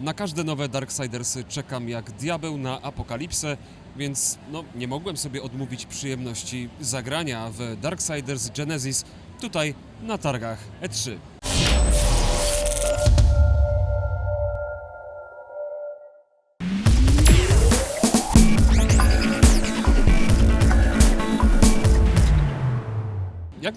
Na każde nowe Darksidersy czekam jak diabeł na apokalipsę, więc no, nie mogłem sobie odmówić przyjemności zagrania w Darksiders Genesis tutaj na targach E E3.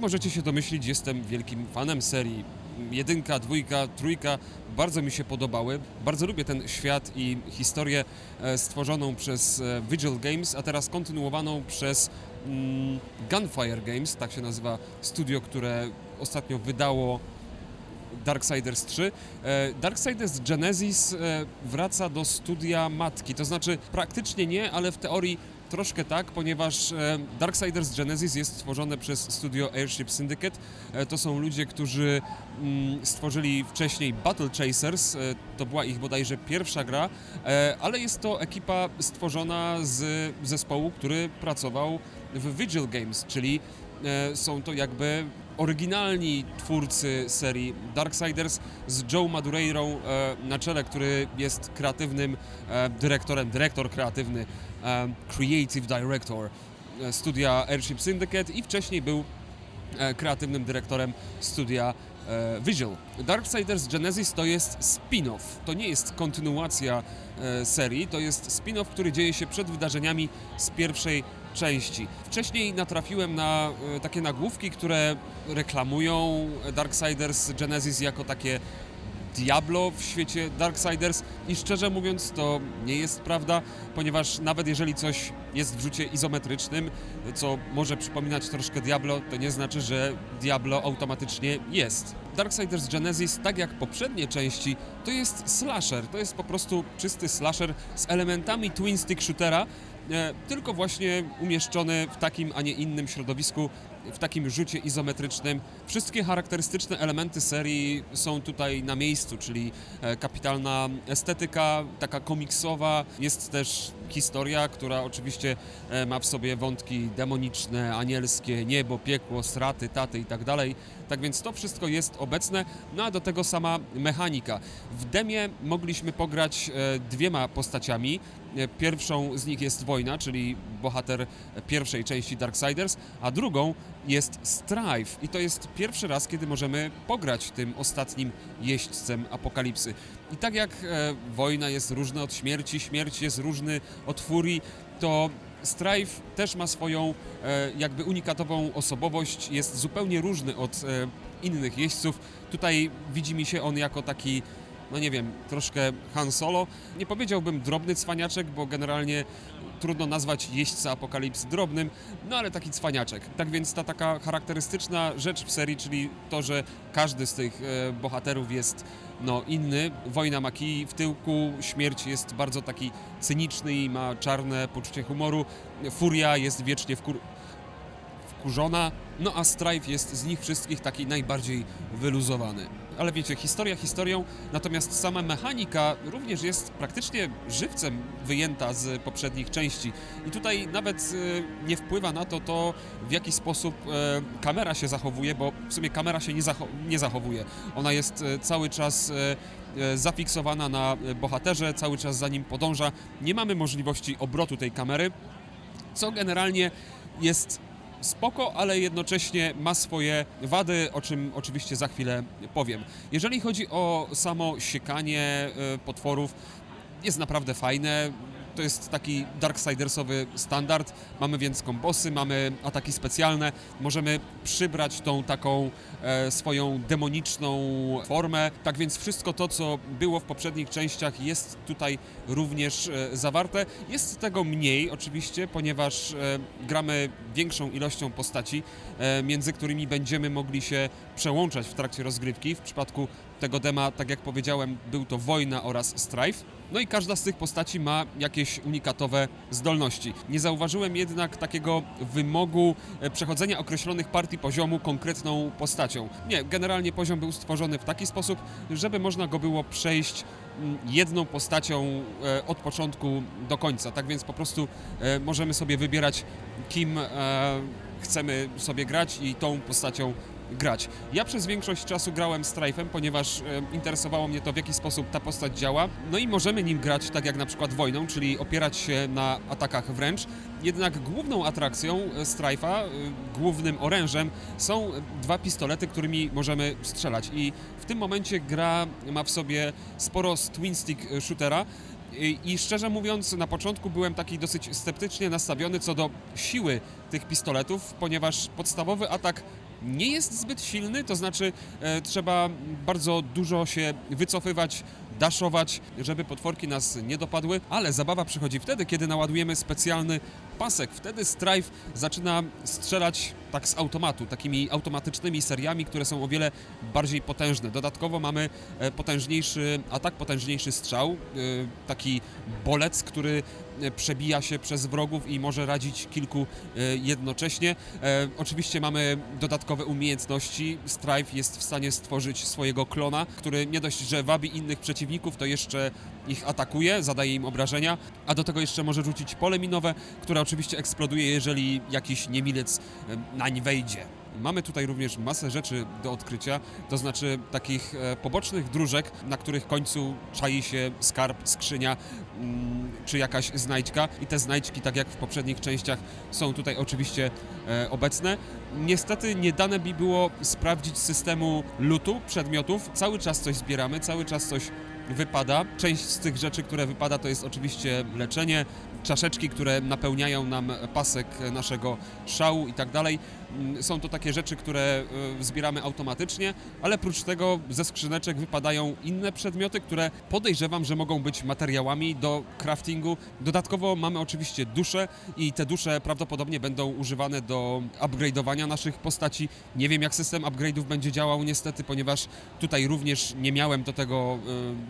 Możecie się domyślić, jestem wielkim fanem serii. Jedynka, dwójka, trójka bardzo mi się podobały. Bardzo lubię ten świat i historię e, stworzoną przez e, Vigil Games, a teraz kontynuowaną przez mm, Gunfire Games, tak się nazywa studio, które ostatnio wydało Darksiders 3. E, Darksiders Genesis wraca do studia matki, to znaczy praktycznie nie, ale w teorii troszkę tak, ponieważ e, Darksiders Genesis jest stworzone przez studio Airship Syndicate. E, To są ludzie, którzy mm, stworzyli wcześniej Battle Chasers, e, to była ich bodajże pierwsza gra, ale jest to ekipa stworzona z zespołu, który pracował w Vigil Games, czyli są to jakby oryginalni twórcy serii Darksiders z Joe Madureirą e, na czele, który jest kreatywnym e, dyrektorem, dyrektor kreatywny, e, creative director e, studia Airship Syndicate i wcześniej był e, kreatywnym dyrektorem studia e, Vigil. Darksiders Genesis to jest spin-off, to nie jest kontynuacja e, serii, to jest spin-off, który dzieje się przed wydarzeniami z pierwszej części. Wcześniej natrafiłem na e, takie nagłówki, które reklamują Darksiders Genesis jako takie Diablo w świecie Darksiders i szczerze mówiąc to nie jest prawda, ponieważ nawet jeżeli coś jest w rzucie izometrycznym, co może przypominać troszkę Diablo, to nie znaczy, że Diablo automatycznie jest. Darksiders Genesis, tak jak poprzednie części, to jest slasher, to jest po prostu czysty slasher z elementami twin stick shootera, tylko właśnie umieszczony w takim, a nie innym środowisku, w takim rzucie izometrycznym. Wszystkie charakterystyczne elementy serii są tutaj na miejscu, czyli e, kapitalna estetyka, taka komiksowa, jest też historia, która oczywiście e, ma w sobie wątki demoniczne, anielskie, niebo, piekło, straty, taty i tak dalej. Tak więc to wszystko jest obecne, no a do tego sama mechanika. W demie mogliśmy pograć e, dwiema postaciami. E, Pierwszą z nich jest wojna, czyli bohater pierwszej części Darksiders, a drugą jest Strife. I to jest pierwszy raz, kiedy możemy pograć tym ostatnim jeźdźcem apokalipsy. I tak jak e, wojna jest różna od śmierci, śmierć jest różny od furii, to Strife też ma swoją e, jakby unikatową osobowość, jest zupełnie różny od innych jeźdźców. Tutaj widzi mi się on jako taki no nie wiem, troszkę Han Solo. Nie powiedziałbym drobny cwaniaczek, bo generalnie trudno nazwać jeźdźca apokalipsy drobnym, no ale taki cwaniaczek. Tak więc ta taka charakterystyczna rzecz w serii, czyli to, że każdy z tych e, bohaterów jest no, inny. Wojna ma kij w tyłku, śmierć jest bardzo taki cyniczny i ma czarne poczucie humoru. Furia jest wiecznie wkur wkurzona, no a Strife jest z nich wszystkich taki najbardziej wyluzowany. Ale wiecie, historia historią, natomiast sama mechanika również jest praktycznie żywcem wyjęta z poprzednich części. I tutaj nawet e, nie wpływa na to to, w jaki sposób e, kamera się zachowuje, bo w sumie kamera się nie, nie zachowuje. Ona jest e, cały czas zafiksowana na bohaterze, cały czas za nim podąża. Nie mamy możliwości obrotu tej kamery, co generalnie jest spoko, ale jednocześnie ma swoje wady, o czym oczywiście za chwilę powiem. Jeżeli chodzi o samo siekanie e, potworów, jest naprawdę fajne. To jest taki Darksidersowy standard. Mamy więc kombosy, mamy ataki specjalne. Możemy przybrać tą taką e, swoją demoniczną formę. Tak więc wszystko to, co było w poprzednich częściach, jest tutaj również e, zawarte. Jest tego mniej oczywiście, ponieważ e, gramy większą ilością postaci, e, między którymi będziemy mogli się przełączać w trakcie rozgrywki. W przypadku tego dema, tak jak powiedziałem, był to Wojna oraz Strife. No i każda z tych postaci ma jakieś unikatowe zdolności. Nie zauważyłem jednak takiego wymogu e, przechodzenia określonych partii poziomu konkretną postacią. Nie, generalnie poziom był stworzony w taki sposób, żeby można go było przejść mm, jedną postacią e, od początku do końca. Tak więc po prostu e, możemy sobie wybierać, kim chcemy sobie grać i tą postacią grać. Ja przez większość czasu grałem Strife'em, ponieważ interesowało mnie to, w jaki sposób ta postać działa. No i możemy nim grać tak jak na przykład wojną, czyli opierać się na atakach wręcz. Jednak główną atrakcją e, Strife'a, e, głównym orężem są dwa pistolety, którymi możemy strzelać. I w tym momencie gra ma w sobie sporo z twin stick e, shootera. I szczerze mówiąc, na początku byłem taki dosyć sceptycznie nastawiony co do siły tych pistoletów, ponieważ podstawowy atak nie jest zbyt silny, to znaczy e, trzeba bardzo dużo się wycofywać, daszować, żeby potworki nas nie dopadły, ale zabawa przychodzi wtedy, kiedy naładujemy specjalny pasek. Wtedy Strife zaczyna strzelać tak z automatu, takimi automatycznymi seriami, które są o wiele bardziej potężne. Dodatkowo mamy e, potężniejszy atak, potężniejszy strzał, e, taki bolec, który e, przebija się przez wrogów i może radzić kilku jednocześnie. Oczywiście mamy dodatkowe umiejętności. Strife jest w stanie stworzyć swojego klona, który nie dość, że wabi innych przeciwników, to jeszcze ich atakuje, zadaje im obrażenia, a do tego jeszcze może rzucić pole minowe, które oczywiście eksploduje, jeżeli jakiś niemilec nań wejdzie. Mamy tutaj również masę rzeczy do odkrycia, to znaczy takich e, pobocznych dróżek, na których końcu czai się skarb, skrzynia mm, czy jakaś znajdźka i te znajdźki, tak jak w poprzednich częściach, są tutaj oczywiście e, obecne. Niestety nie dane mi było sprawdzić systemu lootu przedmiotów. Cały czas coś zbieramy, cały czas coś wypada. Część z tych rzeczy, które wypada, to jest oczywiście leczenie, czaszeczki, które napełniają nam pasek naszego szału i tak dalej. Mm, Są to takie rzeczy, które y, zbieramy automatycznie, ale prócz tego ze skrzyneczek wypadają inne przedmioty, które podejrzewam, że mogą być materiałami do craftingu. Dodatkowo mamy oczywiście dusze i te dusze prawdopodobnie będą używane do upgrade'owania naszych postaci. Nie wiem jak system upgrade'ów będzie działał niestety, ponieważ tutaj również nie miałem do tego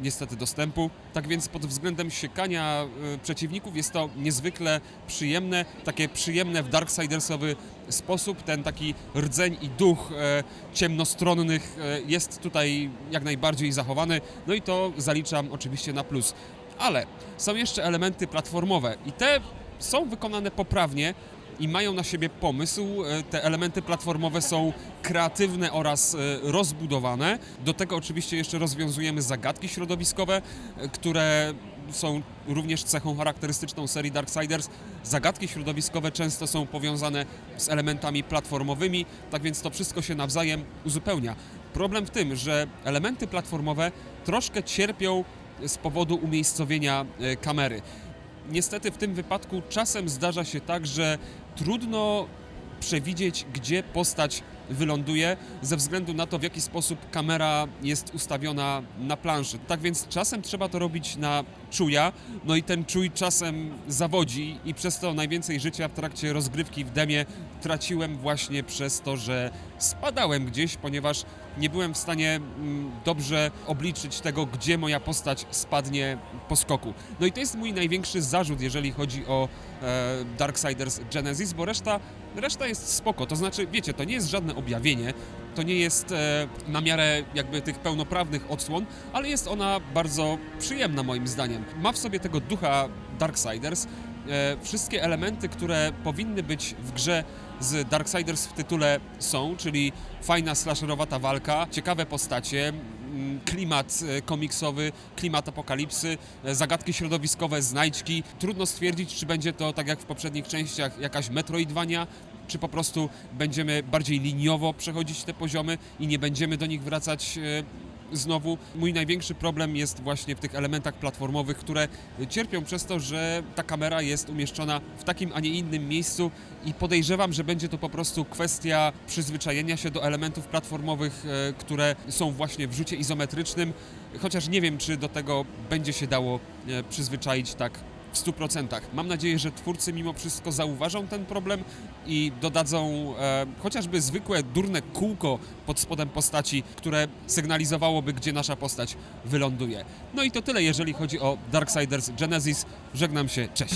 y, niestety dostępu. Tak więc pod względem siekania y, przeciwników jest to niezwykle przyjemne, takie przyjemne w Darksidersowy sposób. Ten taki rdzeń i duch e, ciemnostronnych e, jest tutaj jak najbardziej zachowany. No i to zaliczam oczywiście na plus. Ale są jeszcze elementy platformowe i te są wykonane poprawnie i mają na siebie pomysł. E, Te elementy platformowe są kreatywne oraz e, rozbudowane. Do tego oczywiście jeszcze rozwiązujemy zagadki środowiskowe, e, które są również cechą charakterystyczną serii Darksiders. Zagadki środowiskowe często są powiązane z elementami platformowymi, tak więc to wszystko się nawzajem uzupełnia. Problem w tym, że elementy platformowe troszkę cierpią z powodu umiejscowienia kamery. Niestety w tym wypadku czasem zdarza się tak, że trudno przewidzieć, gdzie postać wyląduje, ze względu na to, w jaki sposób kamera jest ustawiona na planszy. Tak więc czasem trzeba to robić na czuja, no i ten czuj czasem zawodzi i przez to najwięcej życia w trakcie rozgrywki w demie traciłem właśnie przez to, że spadałem gdzieś, ponieważ nie byłem w stanie mm, dobrze obliczyć tego, gdzie moja postać spadnie po skoku. No i to jest mój największy zarzut, jeżeli chodzi o e, Darksiders Genesis, bo reszta, reszta jest spoko. To znaczy, wiecie, to nie jest żadne objawienie, to nie jest e, na miarę jakby tych pełnoprawnych odsłon, ale jest ona bardzo przyjemna moim zdaniem. Ma w sobie tego ducha Darksiders. E, wszystkie elementy, które powinny być w grze z Darksiders w tytule są, czyli fajna slasherowata walka, ciekawe postacie, klimat e, komiksowy, klimat apokalipsy, e, zagadki środowiskowe, znajdźki. Trudno stwierdzić, czy będzie to, tak jak w poprzednich częściach, jakaś Metroidvania, czy po prostu będziemy bardziej liniowo przechodzić te poziomy i nie będziemy do nich wracać znowu. Mój największy problem jest właśnie w tych elementach platformowych, które cierpią przez to, że ta kamera jest umieszczona w takim, a nie innym miejscu i podejrzewam, że będzie to po prostu kwestia przyzwyczajenia się do elementów platformowych, e, które są właśnie w rzucie izometrycznym, chociaż nie wiem, czy do tego będzie się dało e, przyzwyczaić tak w 100%. Mam nadzieję, że twórcy mimo wszystko zauważą ten problem i dodadzą e, chociażby zwykłe durne kółko pod spodem postaci, które sygnalizowałoby, gdzie nasza postać wyląduje. No i to tyle, jeżeli chodzi o Darksiders Genesis. Żegnam się, cześć!